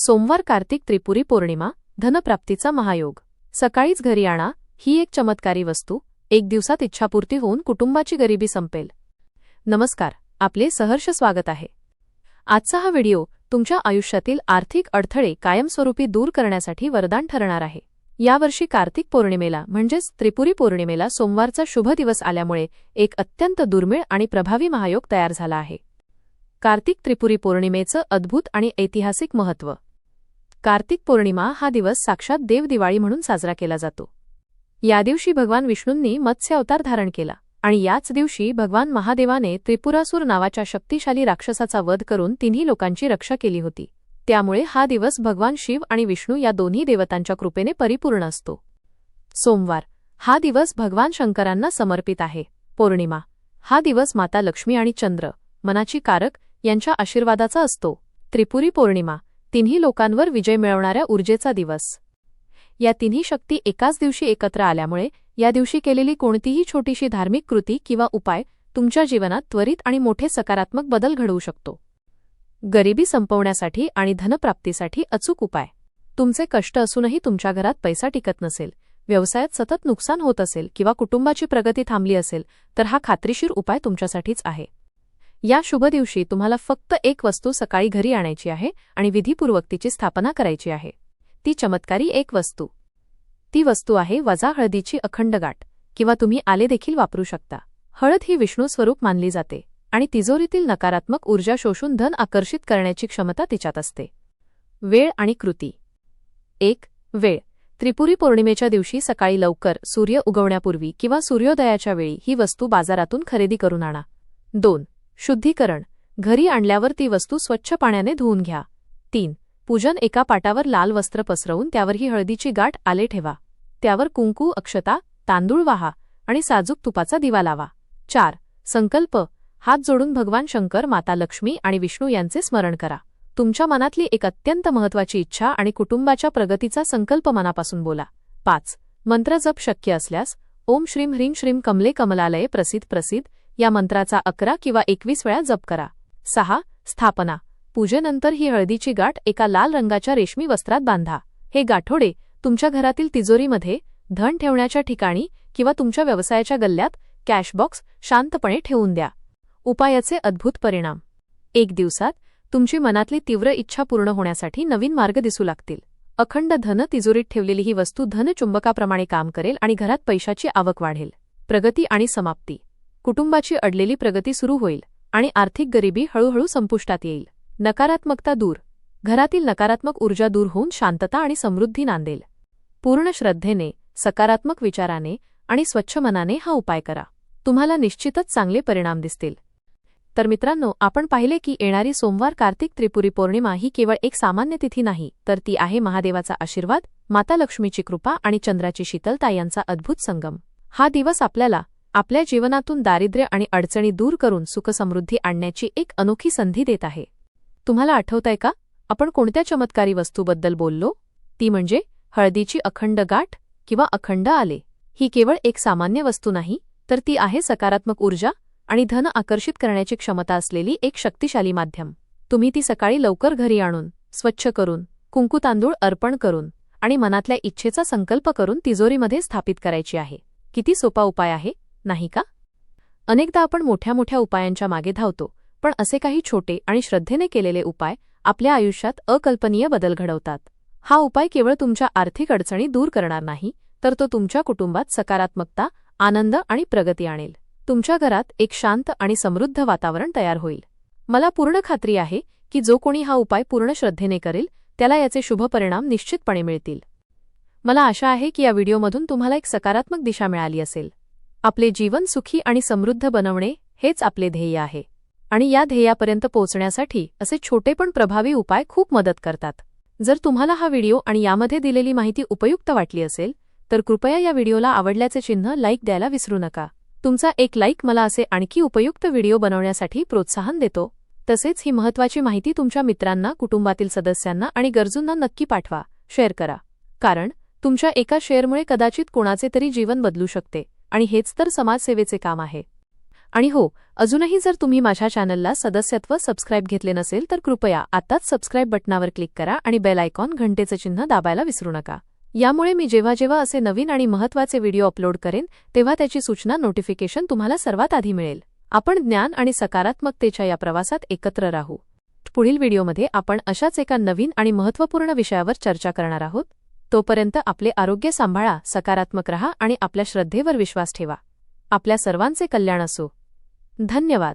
सोमवार कार्तिक त्रिपुरी पौर्णिमा धनप्राप्तीचा महायोग. सकाळीच घरी आणा ही एक चमत्कारी वस्तू एक दिवसात इच्छापूर्ती होऊन कुटुंबाची गरिबी संपेल. नमस्कार आपले सहर्ष स्वागत आहे. आजचा हा व्हिडिओ तुमच्या आयुष्यातील आर्थिक अडथळे कायमस्वरूपी दूर करण्यासाठी वरदान ठरणार आहे. यावर्षी कार्तिक पौर्णिमेला म्हणजेच त्रिपुरी पौर्णिमेला सोमवारचा शुभ दिवस आल्यामुळे एक अत्यंत दुर्मिळ आणि प्रभावी महायोग तयार झाला आहे. कार्तिक त्रिपुरी पौर्णिमेचं अद्भुत आणि ऐतिहासिक महत्त्व. कार्तिक पौर्णिमा हा दिवस साक्षात देव दिवाळी म्हणून साजरा केला जातो. या दिवशी भगवान विष्णूंनी मत्स्य अवतार धारण केला आणि याच दिवशी भगवान महादेवाने त्रिपुरासूर नावाच्या शक्तिशाली राक्षसाचा वध करून तिन्ही लोकांची रक्षा केली होती. त्यामुळे हा दिवस भगवान शिव आणि विष्णू या दोन्ही देवतांच्या कृपेने परिपूर्ण असतो. सोमवार हा दिवस भगवान शंकरांना समर्पित आहे. पौर्णिमा हा दिवस माता लक्ष्मी आणि चंद्र मनाची कारक यांच्या आशीर्वादाचा असतो. त्रिपुरी पौर्णिमा तिन्ही लोकांवर विजय मिळवणाऱ्या ऊर्जेचा दिवस. या तिन्ही शक्ती एकाच दिवशी एकत्र आल्यामुळे या दिवशी केलेली कोणतीही छोटीशी धार्मिक कृती किंवा उपाय तुमच्या जीवनात त्वरित आणि मोठे सकारात्मक बदल घडवू शकतो. गरिबी संपवण्यासाठी आणि धनप्राप्तीसाठी अचूक उपाय. तुमचे कष्ट असूनही तुमच्या घरात पैसा टिकत नसेल व्यवसायात सतत नुकसान होत असेल किंवा कुटुंबाची प्रगती थांबली असेल तर हा खात्रीशीर उपाय तुमच्यासाठीच आहे. या शुभ दिवशी तुम्हाला फक्त एक वस्तू सकाळी घरी आणायची आहे आणि विधीपूर्वक तिची स्थापना करायची आहे. ती चमत्कारी एक वस्तू. ती वस्तू आहे वजा हळदीची अखंड गाठ किंवा तुम्ही आले देखील वापरू शकता. हळद ही विष्णू स्वरूप मानली जाते आणि तिजोरीतील नकारात्मक ऊर्जा शोषून धन आकर्षित करण्याची क्षमता तिच्यात असते. वेळ आणि कृती. एक वेळ. त्रिपुरी पौर्णिमेच्या दिवशी सकाळी लवकर सूर्य उगवण्यापूर्वी किंवा सूर्योदयाच्या वेळी ही वस्तू बाजारातून खरेदी करून आणा. दोन शुद्धीकरण. घरी आणल्यावर ती वस्तू स्वच्छ पाण्याने धुवून घ्या. तीन. पूजन एका पाटावर लाल वस्त्र पसरवून त्यावर ही हळदीची गाठ आले ठेवा. त्यावर कुंकू अक्षता तांदूळ वाहा आणि साजूक तुपाचा दिवा लावा. चार. संकल्प. हात जोडून भगवान शंकर माता लक्ष्मी आणि विष्णू यांचे स्मरण करा. तुमच्या मनातली एक अत्यंत महत्वाची इच्छा आणि कुटुंबाच्या प्रगतीचा संकल्प मनापासून बोला. पाच. मंत्र जप शक्य असल्यास ओम श्रीम ह्रीं श्रीम कमले कमलालये प्रसिद्ध प्रसिद्ध या मंत्राचा अकरा किंवा एकवीस वेळा जप करा. सहा स्थापना. पूजेनंतर ही हळदीची गाठ एका लाल रंगाच्या रेशमी वस्त्रात बांधा. हे गाठोडे तुमच्या घरातील तिजोरीमध्ये धन ठेवण्याच्या ठिकाणी किंवा तुमच्या व्यवसायाच्या गल्ल्यात कॅशबॉक्स शांतपणे ठेवून द्या. उपायाचे अद्भुत परिणाम. एक दिवसात तुमची मनातली तीव्र इच्छा पूर्ण होण्यासाठी नवीन मार्ग दिसू लागतील. अखंड धन तिजोरीत ठेवलेली ही वस्तू धन चुंबकाप्रमाणे काम करेल आणि घरात पैशाची आवक वाढेल. प्रगती आणि समाप्ती. कुटुंबाची अडलेली प्रगती सुरू होईल आणि आर्थिक गरिबी हळूहळू संपुष्टात येईल. नकारात्मकता दूर. घरातील नकारात्मक ऊर्जा दूर होऊन शांतता आणि समृद्धी नांदेल. पूर्ण श्रद्धेने सकारात्मक विचाराने आणि स्वच्छ मनाने हा उपाय करा. तुम्हाला निश्चितच चांगले परिणाम दिसतील. तर मित्रांनो आपण पाहिले की येणारी सोमवार कार्तिक त्रिपुरी पौर्णिमा ही केवळ एक सामान्य तिथी नाही तर ती आहे महादेवाचा आशीर्वाद माता लक्ष्मीची कृपा आणि चंद्राची शीतलता यांचा अद्भुत संगम. हा दिवस आपल्याला आपल्या जीवनातून दारिद्र्य आणि अडचणी दूर करून सुखसमृद्धी आणण्याची एक अनोखी संधी देत आहे. तुम्हाला आठवतंय का? आपण कोणत्या चमत्कारी वस्तूबद्दल बोललो? ती म्हणजे हळदीची अखंड गाठ किंवा अखंड आले. ही केवळ एक सामान्य वस्तू नाही तर ती आहे सकारात्मक ऊर्जा आणि धन आकर्षित करण्याची क्षमता असलेली एक शक्तिशाली माध्यम. तुम्ही ती सकाळी लवकर घरी आणून स्वच्छ करून कुंकू तांदूळ अर्पण करून आणि मनातल्या इच्छेचा संकल्प करून तिजोरीमध्ये स्थापित करायची आहे. किती सोपा उपाय आहे. नाही का? अनेकदा आपण मोठ्या मोठ्या उपायांच्या मागे धावतो पण असे काही छोटे आणि श्रद्धेने केलेले उपाय आपल्या आयुष्यात अकल्पनीय बदल घडवतात. हा उपाय केवळ तुमच्या आर्थिक अडचणी दूर करणार नाही तर तो तुमच्या कुटुंबात सकारात्मकता आनंद आणि प्रगती आणेल. तुमच्या घरात एक शांत आणि समृद्ध वातावरण तयार होईल. मला पूर्ण खात्री आहे की जो कोणी हा उपाय पूर्ण श्रद्धेने करेल त्याला याचे शुभ परिणाम निश्चितपणे मिळतील. मला आशा आहे की या व्हिडिओमधून तुम्हाला एक सकारात्मक दिशा मिळाली असेल. आपले जीवन सुखी आणि समृद्ध बनवणे हेच आपले ध्येय आहे. आणि या ध्येयापर्यंत पोहोचण्यासाठी असे छोटे पण प्रभावी उपाय खूप मदत करतात. जर तुम्हाला हा व्हिडिओ आणि यामध्ये दिलेली माहिती उपयुक्त वाटली असेल तर कृपया या व्हिडिओला आवडल्याचे चिन्ह लाईक द्यायला विसरू नका. तुमचा एक लाईक मला असे आणखी उपयुक्त व्हिडिओ बनवण्यासाठी प्रोत्साहन देतो. तसेच ही महत्त्वाची माहिती तुमच्या मित्रांना कुटुंबातील सदस्यांना आणि गरजूंना नक्की पाठवा शेअर करा. कारण तुमच्या एका शेअरमुळे कदाचित कोणाचे तरी जीवन बदलू शकते. आणि हेच तर समाजसेवेचे काम आहे. आणि हो अजूनही जर तुम्ही माझ्या चॅनलला सदस्यत्व सबस्क्राईब घेतले नसेल तर कृपया आत्ताच सबस्क्राईब बटनावर क्लिक करा आणि बेल आयकॉन घंटेचं चिन्ह दाबायला विसरू नका. यामुळे मी जेव्हा जेव्हा असे नवीन आणि महत्त्वाचे व्हिडिओ अपलोड करेन तेव्हा त्याची सूचना नोटिफिकेशन तुम्हाला सर्वात आधी मिळेल. आपण ज्ञान आणि सकारात्मकतेच्या या प्रवासात एकत्र राहू. पुढील व्हिडिओमध्ये आपण अशाच एका नवीन आणि महत्त्वपूर्ण विषयावर चर्चा करणार आहोत. तोपर्यंत आपले आरोग्य सांभाळा सकारात्मक रहा आणि आपल्या श्रद्धेवर विश्वास ठेवा. आपल्या सर्वांचे कल्याण असो. धन्यवाद.